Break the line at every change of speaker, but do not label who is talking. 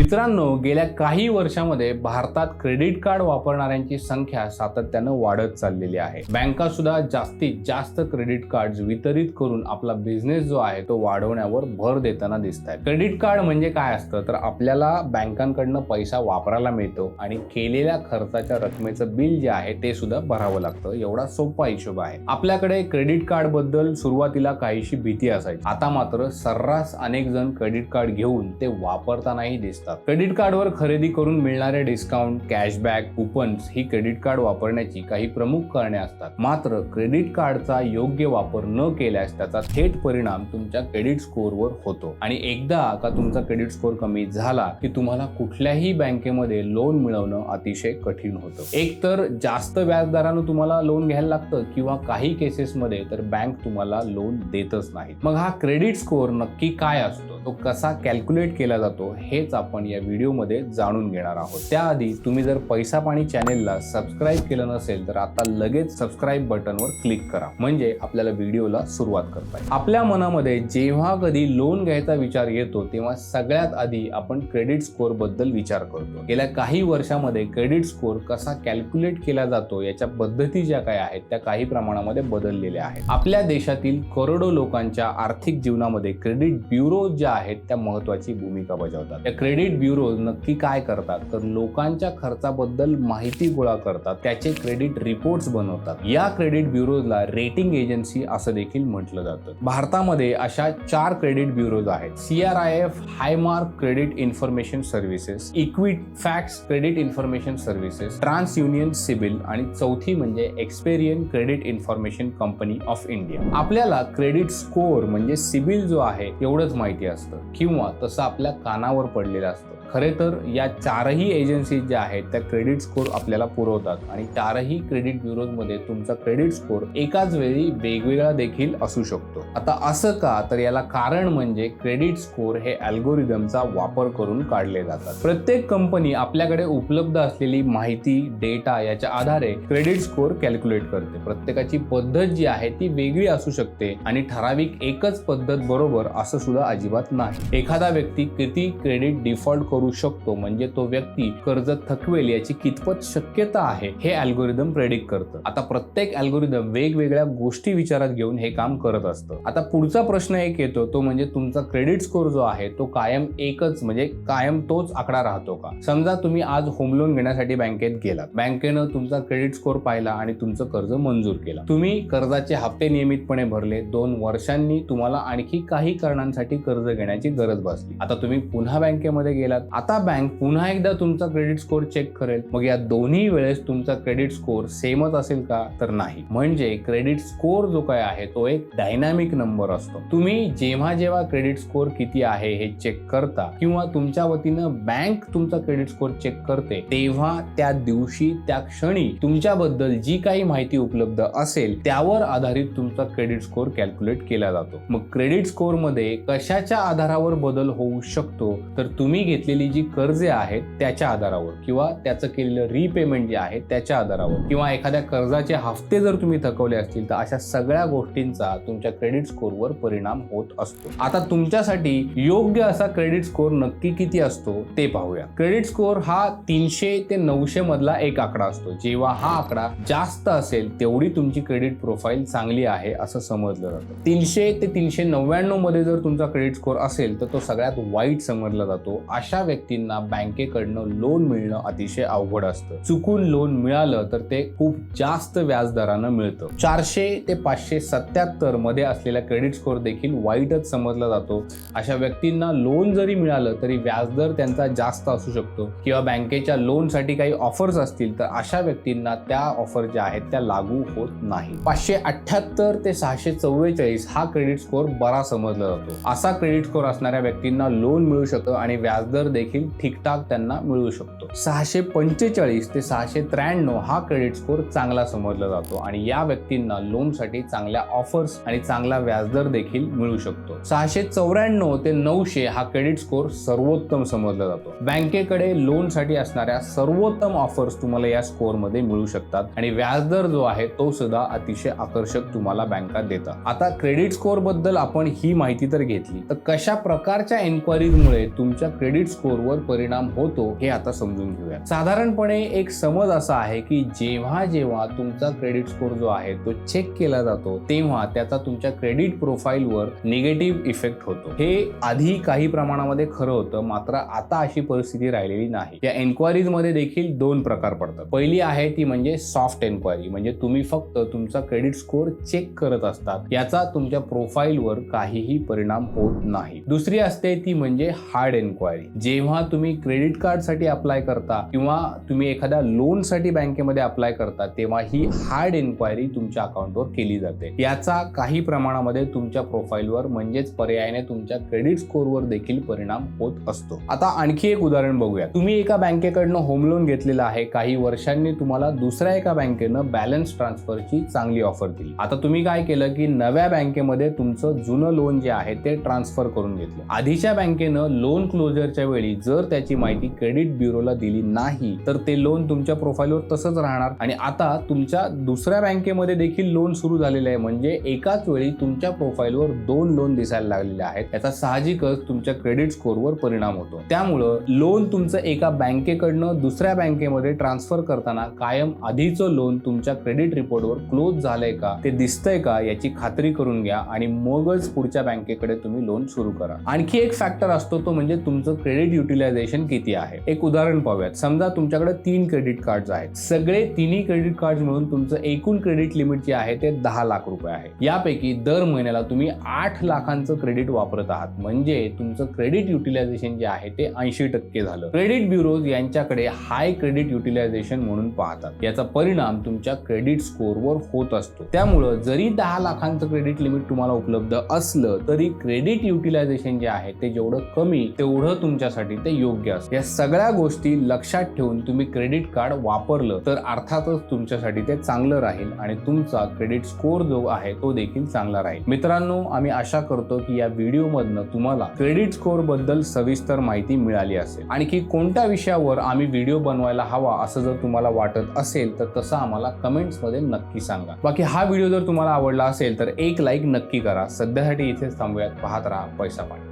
मित्रांनो गेल्या काही वर्षामध्ये भारतात क्रेडिट कार्ड वापरणाऱ्यांची संख्या सातत्यानं वाढत चाललेली आहे. बँका सुद्धा जास्तीत जास्त क्रेडिट कार्ड वितरित करून आपला बिझनेस जो आहे तो वाढवण्यावर भर देताना दिसत आहे क्रेडिट कार्ड म्हणजे काय असतं? तर आपल्याला बँकांकडनं पैसा वापरायला मिळतो आणि केलेल्या खर्चाच्या रकमेचं बिल जे आहे ते सुद्धा भरावं लागतं. एवढा सोपा हिशोब आहे. आपल्याकडे क्रेडिट कार्डबद्दल सुरुवातीला काहीशी भीती असायची. आता मात्र सर्रास अनेक जण क्रेडिट कार्ड घेऊन ते वापरतानाही दिसतात. क्रेडिट कार्डवर खरेदी करून मिळणारे डिस्काउंट कॅशबॅक कुपन्स ही क्रेडिट कार्ड वापरण्याची काही प्रमुख कारणे असतात. मात्र क्रेडिट कार्डचा योग्य वापर न केल्यास त्याचा थेट परिणाम तुमच्या क्रेडिट स्कोअरवर होतो. आणि एकदा का तुमचा क्रेडिट स्कोअर कमी झाला की तुम्हाला कुठल्याही बँकेमध्ये लोन मिळवणं अतिशय कठीण होतं. एक तर जास्त व्याजदरानं तुम्हाला लोन घ्यायला लागतं किंवा काही केसेसमध्ये तर बँक तुम्हाला लोन देतच नाही मग हा क्रेडिट स्कोअर नक्की काय असतो? तो कसा कॅल्क्युलेट केला जातो? हेच आपण या व्हिडिओमध्ये जाणून घेणार आहोत. त्याआधी तुम्ही जर पैसा पाणी चॅनेलला सबस्क्राईब केलं नसेल तर आता लगेच सबस्क्राईब बटनवर क्लिक करा. म्हणजे आपल्याला व्हिडिओला सुरुवात करता येईल. आपल्या मनामध्ये जेव्हा कधी लोन घ्यायचा विचार येतो तेव्हा सगळ्यात आधी आपण क्रेडिट स्कोअरबद्दल विचार करतो. गेल्या काही वर्षामध्ये क्रेडिट स्कोअर कसा कॅल्क्युलेट केला जातो याच्या पद्धती ज्या काय आहेत त्या काही प्रमाणामध्ये बदललेल्या आहेत. आपल्या देशातील करोडो लोकांच्या आर्थिक जीवनामध्ये क्रेडिट ब्युरो ज्या आहेत त्या महत्वाची भूमिका बजावतात. त्या क्रेडिट क्रेडिट ब्युरो नक्की काय करतात? तर लोकांच्या खर्चाबद्दल माहिती गोळा करतात त्याचे क्रेडिट रिपोर्ट्स बनवतात. या क्रेडिट ब्युरोजला रेटिंग एजन्सी असं देखील म्हटलं जातं. भारतामध्ये अशा चार क्रेडिट ब्युरोज आहेत. C R I F Highmark credit information services Equifax credit information services TransUnion CIBIL आणि चौथी म्हणजे Experian credit information company of India आपल्याला क्रेडिट स्कोअर म्हणजे सिबिल जो आहे एवढंच माहिती असतं. किंवा तसं आपल्या कानावर पडलेलं असतं खरे तर या चारही एजन्सीज ज्या आहेत त्या क्रेडिट स्कोर आपल्याला पुरवतात. आणि चारही क्रेडिट ब्युरोजमध्ये तुमचा क्रेडिट स्कोअर एकाच वेळी वेगवेगळा देखील असू शकतो. आता असं का? तर याला कारण म्हणजे क्रेडिट स्कोर हे अल्गोरिदमचा वापर करून काढले जातात. प्रत्येक कंपनी आपल्याकडे उपलब्ध असलेली माहिती डेटा याच्या आधारे क्रेडिट स्कोअर कॅल्क्युलेट करते. प्रत्येकाची पद्धत जी आहे ती वेगळी असू शकते आणि ठराविक एकच पद्धत बरोबर असं सुद्धा अजिबात नाही. एखादा व्यक्ती किती क्रेडिट डिफॉल्ट करू शकतो. म्हणजे तो व्यक्ती कर्ज थकवेल याची कितपत शक्यता आहे हे अल्गोरिदम प्रेडिक्ट करतं. आता प्रत्येक अल्गोरिदम वेगवेगळ्या गोष्टी विचारात घेऊन हे काम करत असतं. आता पुढचा प्रश्न एक येतो तो म्हणजे तुमचा क्रेडिट स्कोअर जो आहे तो कायम एकच म्हणजे कायम तोच आकडा राहतो का? समजा तुम्ही आज होम लोन घेण्यासाठी बँकेत गेलात. बँकेनं तुमचा क्रेडिट स्कोअर पाहिला आणि तुमचं कर्ज मंजूर केलं. तुम्ही कर्जाचे हप्ते नियमितपणे भरले दोन वर्षांनी तुम्हाला आणखी काही कारणांसाठी कर्ज घेण्याची गरज भासली. आता तुम्ही पुन्हा बँकेमध्ये गेलात आता बँक पुन्हा एकदा तुमचा क्रेडिट स्कोअर चेक करेल. मग या दोन्ही वेळेस तुमचा क्रेडिट स्कोअर सेमच असेल का? तर नाही. म्हणजे क्रेडिट स्कोअर जो काय आहे तो एक डायनामिक नंबर असतो. तुम्ही जेव्हा जेव्हा क्रेडिट स्कोअर किती आहे हे चेक करता किंवा तुमच्या वतीनं बँक तुमचा क्रेडिट स्कोअर चेक करते तेव्हा त्या दिवशी त्या क्षणी तुमच्याबद्दल जी काही माहिती उपलब्ध असेल त्यावर आधारित तुमचा क्रेडिट स्कोअर कॅल्क्युलेट केला जातो. मग क्रेडिट स्कोअरमध्ये कशाच्या आधारावर बदल होऊ शकतो? तर तुम्ही घेतलेली जी कर्जे आहेत त्याच्या आधारावर किंवा त्याचं केलेलं रिपेमेंट जे आहे त्याच्या आधारावर किंवा एखाद्या कर्जाचे हफ्ते जर तुम्ही थकवले असतील तर अशा सगळ्या गोष्टींचा तुमच्या क्रेडिट स्कोअरवर परिणाम होत असतो. आता तुमच्यासाठी योग्य असा क्रेडिट स्कोअर नक्की किती असतो ते पाहूया. क्रेडिट स्कोअर हा तीनशे ते नऊशे मधला एक आकडा असतो. जेव्हा हा आकडा जास्त असेल तेवढी तुमची क्रेडिट प्रोफाईल चांगली आहे असं समजलं जातं. तीनशे ते तीनशे नव्याण्णवमध्ये जर तुमचा क्रेडिट स्कोअर असेल तर तो सगळ्यात वाईट समजला जातो. अशा व्यक्तींना बँकेकडनं लोन मिळणं अतिशय अवघड असतं. चुकून लोन मिळालं तर ते खूप जास्त व्याजदरानं मिळतं. चारशे ते पाचशे सत्याहत्तरमध्ये असलेला क्रेडिट स्कोअर देखील वाईटच समजला जातो. अशा व्यक्तींना लोन जरी मिळालं तरी व्याजदर त्यांचा जास्त असू शकतो. किंवा बँकेच्या लोनसाठी काही ऑफर्स असतील तर अशा व्यक्तींना त्या ऑफर ज्या आहेत त्या लागू होत नाही. पाचशे अठ्याहत्तर ते सहाशे चव्वेचाळीस हा क्रेडिट स्कोअर बरा समजला जातो. असा क्रेडिट स्कोअर असणाऱ्या व्यक्तींना लोन मिळू शकतं आणि व्याजदर देखील ठीकठाक त्यांना मिळू शकतो. सहाशे पंचेचाळीस ते सहाशे त्र्याण्णव हा क्रेडिट स्कोअर चांगला समजला जातो आणि या व्यक्तींना लोनसाठी चांगल्या ऑफर्स आणि चांगला व्याजदर देखील मिळू शकतो. सहाशे चौऱ्याण्णव ते नऊशे हा क्रेडिट स्कोअर सर्वोत्तम समजला जातो. बँकेकडे लोनसाठी असणाऱ्या सर्वोत्तम ऑफर्स तुम्हाला या स्कोअरमध्ये मिळू शकतात आणि व्याजदर जो आहे तो सुद्धा अतिशय आकर्षक तुम्हाला बँका देतात. आता क्रेडिट स्कोअरबद्दल आपण ही माहिती तर घेतली. तर कशा प्रकारच्या एन्क्वायरीजमुळे तुमच्या क्रेडिट स्कोअरवर परिणाम होतो हे आता समजून घेऊया साधारणपणे एक समज असा आहे की जेव्हा जेव्हा तुमचा क्रेडिट स्कोअर जो आहे तो चेक केला जातो तेव्हा त्याचा तुमच्या क्रेडिट प्रोफाईलवर निगेटिव्ह इफेक्ट होतो. हे आधी काही प्रमाणामध्ये खरं होतं मात्र आता अशी परिस्थिती राहिलेली नाही. या एन्क्वायरीजमध्ये देखील दोन प्रकार पडतात. पहिली आहे ती म्हणजे सॉफ्ट एन्क्वायरी म्हणजे तुम्ही फक्त तुमचा क्रेडिट स्कोअर चेक करत असतात. याचा तुमच्या प्रोफाईलवर काहीही परिणाम होत नाही. दुसरी असते ती म्हणजे हार्ड एन्क्वायरी जेव्हा तुम्ही क्रेडिट कार्डसाठी अप्लाय करता किंवा तुम्ही एखाद्या लोनसाठी बँकेमध्ये अप्लाय करता तेव्हा ही हार्ड एन्क्वायरी तुमच्या अकाउंटवर केली जाते. याचा काही प्रमाणामध्ये तुमच्या प्रोफाईलवर म्हणजेच पर्यायाने तुमच्या क्रेडिट स्कोअरवर देखील परिणाम होत असतो. आता आणखी एक उदाहरण बघूया. तुम्ही एका बँकेकडनं होम लोन घेतलेलं आहे. काही वर्षांनी तुम्हाला दुसऱ्या एका बँकेनं बॅलन्स ट्रान्सफरची चांगली ऑफर दिली. आता तुम्ही काय केलं की नव्या बँकेमध्ये तुमचं जुनं लोन जे आहे ते ट्रान्सफर करून घेतलं. आधीच्या बँकेनं लोन क्लोजरच्या वेळी जर त्याची माहिती क्रेडिट ब्युरोला दिली नाही तर ते लोन तुमच्या प्रोफाईलवर तसंच राहणार. आणि आता तुमच्या दुसऱ्या बँकेमध्ये देखील लोन सुरू झालेले आहे. म्हणजे एकाच वेळी तुमच्या प्रोफाईलवर दोन लोन दिसायला लागलेले आहेत. याचा साहजिकच तुमच्या क्रेडिट स्कोअरवर परिणाम होतो. त्यामुळं लोन तुमचं एका बँकेकडनं दुसऱ्या बँकेमध्ये ट्रान्सफर करताना कायम आधीचं लोन तुमच्या क्रेडिट रिपोर्टवर क्लोज झालंय का ते दिसतंय का याची खात्री करून घ्या. आणि मगच पुढच्या बँकेकडे तुम्ही लोन सुरू करा. आणखी एक फॅक्टर असतो तो म्हणजे तुमचं क्रेडिट युटिलायझेशन किती आहे? एक उदाहरण पाहूयात. समजा तुमच्याकडे तीन क्रेडिट कार्ड आहेत. सगळे तिन्ही क्रेडिट कार्ड मिळून तुमचं एकूण क्रेडिट लिमिट जे आहे ते दहा लाख रुपये आहे. यापैकी दर महिन्याला तुम्ही आठ लाखांचं क्रेडिट वापरत आहात. म्हणजे तुमचं क्रेडिट युटिलायझेशन जे आहे ते ऐंशी टक्के झालं. क्रेडिट ब्युरोज यांच्याकडे हाय क्रेडिट युटिलायझेशन म्हणून पाहतात. याचा परिणाम तुमच्या क्रेडिट स्कोअरवर होत असतो. त्यामुळं जरी दहा लाखांचं क्रेडिट लिमिट तुम्हाला उपलब्ध असलं तरी क्रेडिट युटिलायझेशन जे आहे ते जेवढं कमी तेवढं तुमच्यासाठी ते योग्य असतं. या सगळ्या गोष्टी लक्षात ठेवून तुम्ही क्रेडिट कार्ड वापरलं तर अर्थातच तुमच्यासाठी ते चांगलं राहील आणि तुमचा क्रेडिट स्कोअर जो आहे तो देखील चांगला राहील. मित्रांनो आम्ही आशा करतो की या व्हिडिओ मधनं तुम्हाला क्रेडिट स्कोअरबद्दल सविस्तर माहिती मिळाली असेल. आणखी कोणत्या विषयावर आम्ही व्हिडिओ बनवायला हवा असं जर तुम्हाला वाटत असेल तर तसं आम्हाला कमेंट्समध्ये नक्की सांगा. बाकी हा व्हिडिओ जर तुम्हाला आवडला असेल तर एक लाईक नक्की करा. सध्यासाठी इथेच थांबूयात. पाहत राहा पैसा पाणी